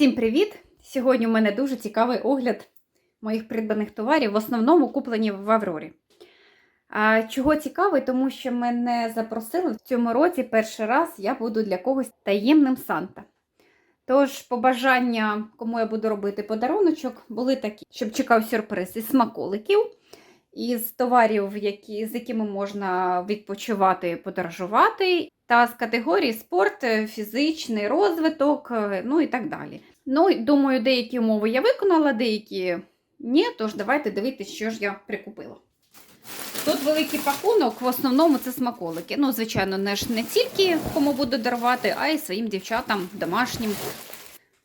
Всім привіт! Сьогодні у мене дуже цікавий огляд моїх придбаних товарів, в основному куплені в Аврорі. А чого цікавий, тому що мене запросили в цьому році перший раз я буду для когось таємним Санта. Тож, побажання, кому я буду робити подаруночок, були такі, щоб чекав сюрприз із смаколиків, із товарів, які, з якими можна відпочивати, подорожувати, та з категорії спорт, фізичний розвиток, ну і так далі. Ну, думаю, деякі умови я виконала, деякі ні, тож давайте дивитися, що ж я прикупила. Тут великий пакунок, в основному це смаколики. Ну, звичайно, не ж не тільки кому буду дарувати, а й своїм дівчатам домашнім.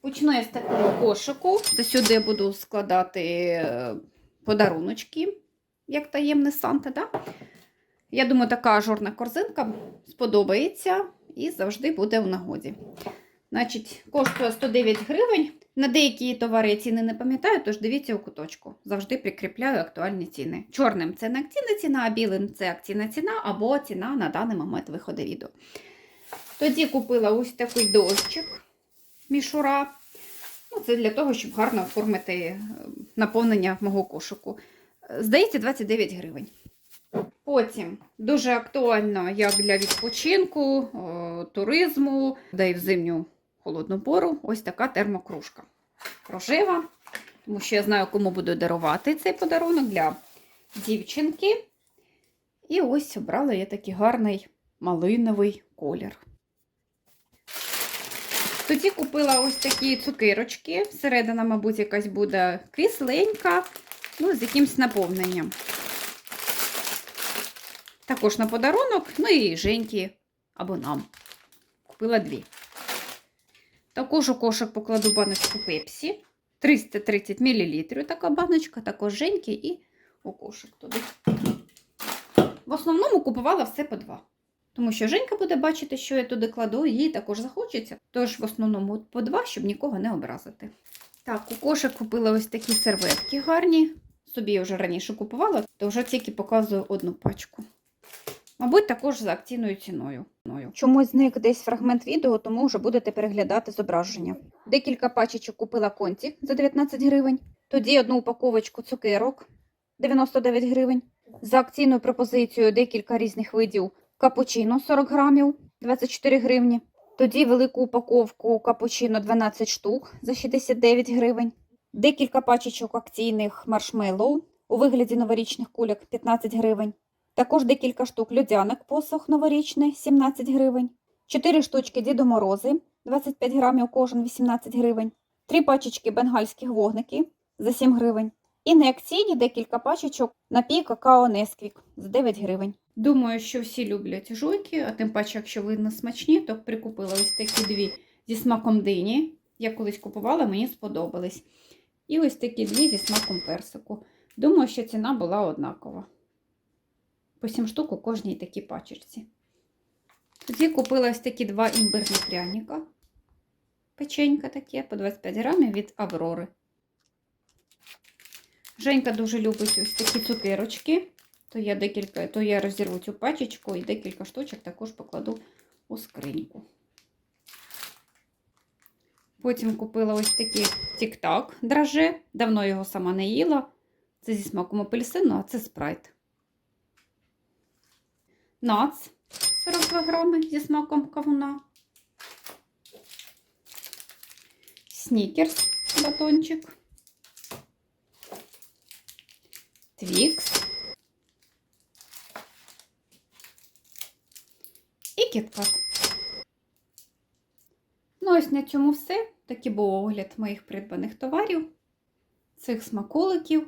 Почну я з такого кошику. Сюди я буду складати е, подаруночки, як таємний Санта. Да? Я думаю, така ажурна корзинка сподобається і завжди буде в нагоді. Значить, коштує 109 гривень. На деякі товари я ціни не пам'ятаю, тож дивіться у куточку. Завжди прикріпляю актуальні ціни. Чорним це не акційна ціна, а білим це акційна ціна або ціна на даний момент виходу відео. Тоді купила ось такий дощик мішура. Ну, це для того, щоб гарно оформити е, наповнення мого кошику. Здається, 29 гривень. Потім дуже актуально як для відпочинку, туризму, да й в зимню холодну пору ось така термокружка. Рожева, тому що я знаю, кому буду дарувати цей подарунок для дівчинки. І ось обрала я такий гарний малиновий колір. Тоді купила ось такі цукерочки. Всередина, мабуть, якась буде кисленька, ну, з якимось наповненням. Також на подарунок, ну і Женьки або нам. Купила дві. Також у кошик покладу баночку пепсі. 330 мл така баночка, також Женьки і у кошик туди. В основному купувала все по два. Тому що Женька буде бачити, що я туди кладу, їй також захочеться. Тож в основному по два, щоб нікого не образити. Так, у кошик купила ось такі серветки гарні. Собі я вже раніше купувала, то вже тільки показую одну пачку. Мабуть, також за акційною ціною. Чомусь зник десь фрагмент відео, тому вже будете переглядати зображення. Декілька пачечок купила контік за 19 гривень. Тоді одну упаковочку цукерок 99 гривень. За акційною пропозицією декілька різних видів капучино 40 грамів 24 гривні. Тоді велику упаковку капучино 12 штук за 69 гривень. Декілька пачечок акційних маршмеллоу у вигляді новорічних кульок 15 гривень. Також декілька штук льодяник посох новорічний 17 гривень. 4 штучки Діду Морози 25 грамів кожен 18 гривень. 3 пачечки бенгальських вогники за 7 гривень. І неакційні декілька пачечок напій какао Несквік за 9 гривень. Думаю, що всі люблять жуйки, а тим паче, якщо видно смачні, то прикупила ось такі дві зі смаком дині. Я колись купувала, мені сподобались. І ось такі дві зі смаком персику. Думаю, що ціна була однакова. По 7 штук у кожній такій пачечці. Тоді купила ось такі два імбирні пряника. Печенька таке по 25 грамів від Аврори. Женька дуже любить ось такі цукерочки. То я декілька, то я розірву цю пачечку і декілька штучок також покладу у скриньку. Потім купила ось такий тік-так драже. Давно його сама не їла. Це зі смаком апельсину, а це спрайт. Нац 42 грами зі смаком кавуна. Снікерс батончик. Твікс. І кіткат. Ну, ось на цьому все. Такий був огляд моїх придбаних товарів, цих смаколиків.